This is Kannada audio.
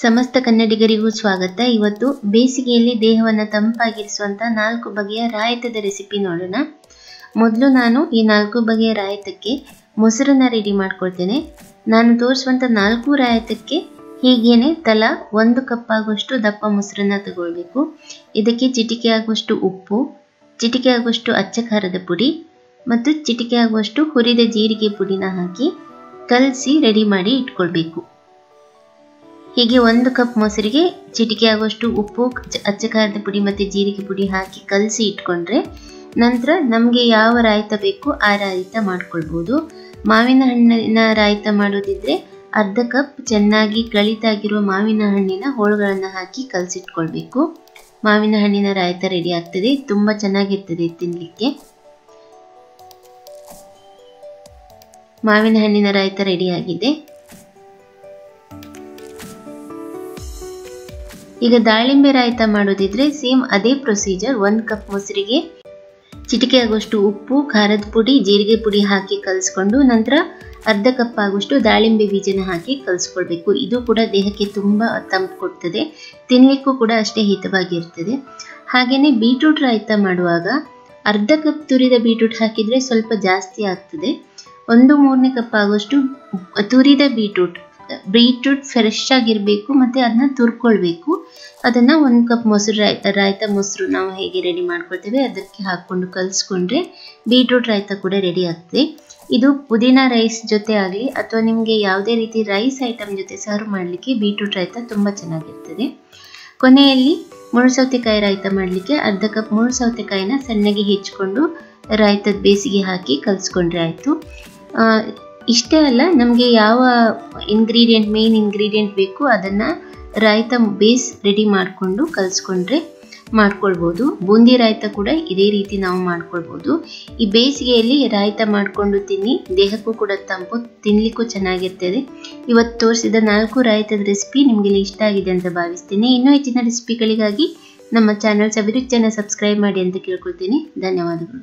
ಸಮಸ್ತ ಕನ್ನಡಿಗರಿಗೂ ಸ್ವಾಗತ. ಇವತ್ತು ಬೇಸಿಗೆಯಲ್ಲಿ ದೇಹವನ್ನು ತಂಪಾಗಿರಿಸುವಂಥ ನಾಲ್ಕು ಬಗೆಯ ರಾಯತದ ರೆಸಿಪಿ ನೋಡೋಣ. ಮೊದಲು ನಾನು ಈ ನಾಲ್ಕು ಬಗೆಯ ರಾಯತಕ್ಕೆ ಮೊಸರನ್ನ ರೆಡಿ ಮಾಡ್ಕೊಳ್ತೇನೆ. ನಾನು ತೋರಿಸುವಂಥ ನಾಲ್ಕು ರಾಯತಕ್ಕೆ ಹೀಗೇನೆ ತಲಾ ಒಂದು ಕಪ್ ಆಗುವಷ್ಟು ದಪ್ಪ ಮೊಸರನ್ನ ತಗೊಳ್ಬೇಕು. ಇದಕ್ಕೆ ಚಿಟಿಕೆ ಆಗುವಷ್ಟು ಉಪ್ಪು, ಚಿಟಿಕೆ ಆಗುವಷ್ಟು ಅಚ್ಚ ಖಾರದ ಪುಡಿ ಮತ್ತು ಚಿಟಿಕೆ ಆಗುವಷ್ಟು ಹುರಿದ ಜೀರಿಗೆ ಪುಡಿನ ಹಾಕಿ ಕಲಸಿ ರೆಡಿ ಮಾಡಿ ಇಟ್ಕೊಳ್ಬೇಕು. ಹೀಗೆ ಒಂದು ಕಪ್ ಮೊಸರಿಗೆ ಚಿಟಿಕೆ ಆಗುವಷ್ಟು ಉಪ್ಪು ಅಚ್ಚ ಖಾರದ ಪುಡಿ ಮತ್ತು ಜೀರಿಗೆ ಪುಡಿ ಹಾಕಿ ಕಲಸಿ ಇಟ್ಕೊಂಡ್ರೆ ನಂತರ ನಮಗೆ ಯಾವ ರಾಯ್ತ ಬೇಕು ಆ ರಾಯಿತ ಮಾಡ್ಕೊಳ್ಬೋದು. ಮಾವಿನ ಹಣ್ಣಿನ ರಾಯ್ತ ಮಾಡೋದಿದ್ರೆ ಅರ್ಧ ಕಪ್ ಚೆನ್ನಾಗಿ ಕಳಿತಾಗಿರುವ ಮಾವಿನ ಹಣ್ಣಿನ ಹೋಳುಗಳನ್ನು ಹಾಕಿ ಕಲಸಿಟ್ಕೊಳ್ಬೇಕು. ಮಾವಿನ ಹಣ್ಣಿನ ರಾಯ್ತ ರೆಡಿ ಆಗ್ತದೆ, ತುಂಬ ಚೆನ್ನಾಗಿರ್ತದೆ ತಿನ್ನಲಿಕ್ಕೆ ಮಾವಿನ ಹಣ್ಣಿನ ರಾಯ್ತ ರೆಡಿ ಈಗ ದಾಳಿಂಬೆ ರಾಯ್ತ ಮಾಡೋದಿದ್ರೆ ಸೇಮ್ ಅದೇ ಪ್ರೊಸೀಜರ್ ಒಂದು ಕಪ್ ಮೊಸರಿಗೆ ಚಿಟಿಕೆ ಆಗೋಷ್ಟು ಉಪ್ಪು, ಖಾರದ ಪುಡಿ, ಜೀರಿಗೆ ಪುಡಿ ಹಾಕಿ ಕಲಿಸ್ಕೊಂಡು ನಂತರ ಅರ್ಧ ಕಪ್ ಆಗೋಷ್ಟು ದಾಳಿಂಬೆ ಬೀಜನ ಹಾಕಿ ಕಲಿಸ್ಕೊಳ್ಬೇಕು. ಇದು ಕೂಡ ದೇಹಕ್ಕೆ ತುಂಬ ತಂಪು ಕೊಡ್ತದೆ. ತಿನ್ನಲಿಕ್ಕೂ ಕೂಡ ಅಷ್ಟೇ ಹಿತವಾಗಿರ್ತದೆ. ಹಾಗೆಯೇ ಬೀಟ್ರೂಟ್ ರಾಯ್ತ ಮಾಡುವಾಗ ಅರ್ಧ ಕಪ್ ತುರಿದ ಬೀಟ್ರೂಟ್ ಹಾಕಿದರೆ ಸ್ವಲ್ಪ ಜಾಸ್ತಿ ಆಗ್ತದೆ. ಒಂದು ಮೂರನೇ ಕಪ್ ಆಗುವಷ್ಟು ತುರಿದ ಬೀಟ್ರೂಟ್. ಬೀಟ್ರೂಟ್ ಫ್ರೆಶ್ ಆಗಿರಬೇಕು ಮತ್ತು ಅದನ್ನ ತುರ್ಕೊಳ್ಬೇಕು. ಅದನ್ನು ಒಂದು ಕಪ್ ಮೊಸರು ರಾಯ್ತ ಮೊಸರು ನಾವು ಹೇಗೆ ರೆಡಿ ಮಾಡ್ಕೊಳ್ತೇವೆ ಅದಕ್ಕೆ ಹಾಕ್ಕೊಂಡು ಕಲಿಸ್ಕೊಂಡ್ರೆ ಬೀಟ್ರೂಟ್ ರಾಯ್ತ ಕೂಡ ರೆಡಿ ಆಗ್ತದೆ. ಇದು ಪುದೀನ ರೈಸ್ ಜೊತೆ ಆಗಲಿ ಅಥವಾ ನಿಮಗೆ ಯಾವುದೇ ರೀತಿ ರೈಸ್ ಐಟಮ್ ಜೊತೆ ಸರ್ವ್ ಮಾಡಲಿಕ್ಕೆ ಬೀಟ್ರೂಟ್ ರಾಯ್ತ ತುಂಬ ಚೆನ್ನಾಗಿರ್ತದೆ. ಕೊನೆಯಲ್ಲಿ ಮುಳು ಸೌತೆಕಾಯಿ ರಾಯ್ತ ಮಾಡಲಿಕ್ಕೆ ಅರ್ಧ ಕಪ್ ಮುಳು ಸೌತೆಕಾಯಿನ ಸಣ್ಣಗೆ ಹೆಚ್ಚಿಕೊಂಡು ರಾಯ್ತದ ಬೇಸಿಗೆ ಹಾಕಿ ಕಲಿಸ್ಕೊಂಡ್ರೆ ಆಯಿತು. ಇಷ್ಟೇ ಅಲ್ಲ, ನಮಗೆ ಯಾವ ಇಂಗ್ರೀಡಿಯೆಂಟ್ ಮೇನ್ ಇಂಗ್ರೀಡಿಯೆಂಟ್ ಬೇಕು ಅದನ್ನು ರಾಯ್ತ ಬೇಸ್ ರೆಡಿ ಮಾಡಿಕೊಂಡು ಕಲಿಸ್ಕೊಂಡ್ರೆ ಮಾಡ್ಕೊಳ್ಬೋದು. ಬೂಂದಿ ರಾಯ್ತ ಕೂಡ ಇದೇ ರೀತಿ ನಾವು ಮಾಡ್ಕೊಳ್ಬೋದು. ಈ ಬೇಸಿಗೆಯಲ್ಲಿ ರಾಯ್ತ ಮಾಡಿಕೊಂಡು ತಿನ್ನಿ, ದೇಹಕ್ಕೂ ಕೂಡ ತಂಪು ತಿನ್ನಲಿಕ್ಕೂ ಚೆನ್ನಾಗಿರ್ತದೆ. ಇವತ್ತು ತೋರಿಸಿದ ನಾಲ್ಕು ರಾಯ್ತದ ರೆಸಿಪಿ ನಿಮಗೆ ಇಷ್ಟ ಆಗಿದೆ ಅಂತ ಭಾವಿಸ್ತೀನಿ. ಇನ್ನೂ ಹೆಚ್ಚಿನ ರೆಸಿಪಿಗಳಿಗಾಗಿ ನಮ್ಮ ಚಾನಲ್ಸ್ ಅಭಿರುಚಿಯನ್ನು ಸಬ್ಸ್ಕ್ರೈಬ್ ಮಾಡಿ ಅಂತ ಕೇಳ್ಕೊಳ್ತೀನಿ. ಧನ್ಯವಾದಗಳು.